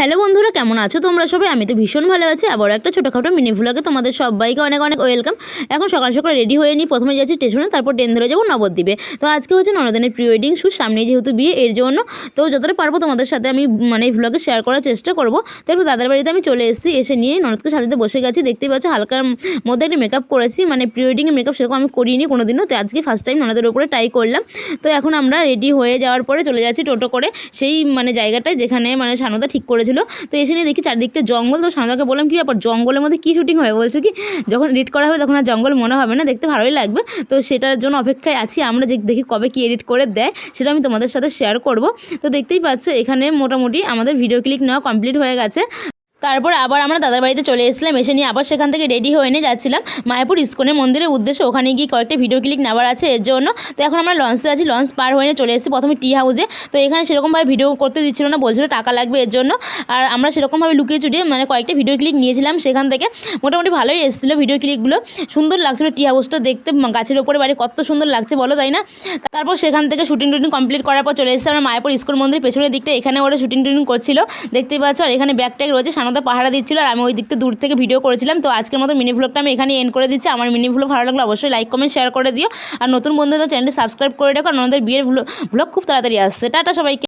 Hello বন্ধুরা, কেমন আছো তোমরা সবাই? আমি তো ভীষণ ভালো আছি। আবার একটা ছোটোখাটো মিনি ভ্লগে তোমাদের সবাইকে অনেক অনেক ওয়েলকাম এখন সকাল সকাল রেডি হয়ে নিই প্রথমে যাচ্ছি স্টেশনে তারপর ট্রেন ধরে যাব নবদ্বীপে। তো আজকে হচ্ছে ননদিনের প্রি ওয়েডিং শ্যুট সামনে যেহেতু বিয়ে, এর জন্য তো যতটা পারব তোমাদের সাথে আমি মানে এই ভ্লগে শেয়ার করার চেষ্টা করব। তো একটু দাদার বাড়িতে আমি চলে এসেছি, এসে নিয়ে ননদকে সাথে বসে গেছি। দেখতেই পাচ্ছ হালকার মধ্যে একটা মেকআপ করেছি মানে প্রি ওয়েডিংয়ের মেকআপ সেরকম আমি করিনি কোনো দিনও তো আজকে ফার্স্ট টাইম ননদের উপরে ট্রাই করলাম। তো এখন আমরা রেডি হয়ে যাওয়ার পরে চলে যাচ্ছি টোটো করে সেই মানে জায়গাটায় যেখানে মানে সানদা ঠিক করেছিল তো এসে নিয়ে দেখি চারদিকটা জঙ্গল, তো সানদাকে বললাম, কি ব্যাপার? জঙ্গলের মধ্যে কী শুটিং হবে? বলছে কি, যখন এডিট করা হবে তখন আর জঙ্গল মনে হবে না, দেখতে ভালোই লাগবে। তো সেটার জন্য অপেক্ষায় আছি, আমরা যে দেখি কবে কি এডিট করে দেয়, সেটা আমি তোমাদের সাথে শেয়ার করব। তো দেখতেই পাচ্ছ, এখানে মোটামুটি আমাদের ভিডিও ক্লিক নেওয়া কমপ্লিট হয়ে গেছে। তারপর আবার আমরা দাদার বাড়িতে চলে এসেছিলাম, এসে নিয়ে আবার সেখান থেকে রেডি হয়ে নিয়ে যাচ্ছিলাম। মায়াপুর ইস্কনের মন্দিরের উদ্দেশ্যে ওখানে গিয়ে কয়েকটা ভিডিও ক্লিক নেওয়ার আছে এর জন্য। তো এখন আমরা লঞ্চে আছি লঞ্চ পার হয়ে চলে এসেছি প্রথমে টি হাউসে তো এখানে সেরকমভাবে ভিডিও করতে দিচ্ছিল না, বলছিল টাকা লাগবে এর জন্য। আর আমরা সেরকমভাবে লুকিয়ে চুটিয়ে মানে কয়েকটা ভিডিও ক্লিক নিয়েছিলাম, সেখান থেকে মোটামুটি ভালোই এসেছিল ভিডিও ক্লিকগুলো সুন্দর লাগছিল টি হাউসটা দেখতে গাছের ওপরে বাড়ি কত সুন্দর লাগছে, বলো তাই না? তারপর সেখান থেকে শুটিং টুটিং কমপ্লিট করার পর চলে এসেছি আমরা মায়াপুর ইস্কন মন্দির পেছনের দিকটা, এখানে ওরা শুটিং টুটিং করছিল দেখতেই পাচ্ছ? আর এখানে ব্যাগ ট্যাগ রয়েছে সানদা পাহারা দিচ্ছিল আর আমি ওই দিকটা দূর থেকে ভিডিও করেছিলাম। তো আজকের মতো মিনি ভ্লগটা আমি এখানে এন্ড করে দিচ্ছি। আমার মিনি ভ্লগ ভালো লাগলে অবশ্যই লাইক কমেন্ট শেয়ার করে দিও। আর নতুন বন্ধুদের চ্যানেলটি সাবস্ক্রাইব করে রাখো। আর আমাদের বিয়ের ভ্লগ খুব তাড়াতাড়ি আসছে। টাটা সবাইকে।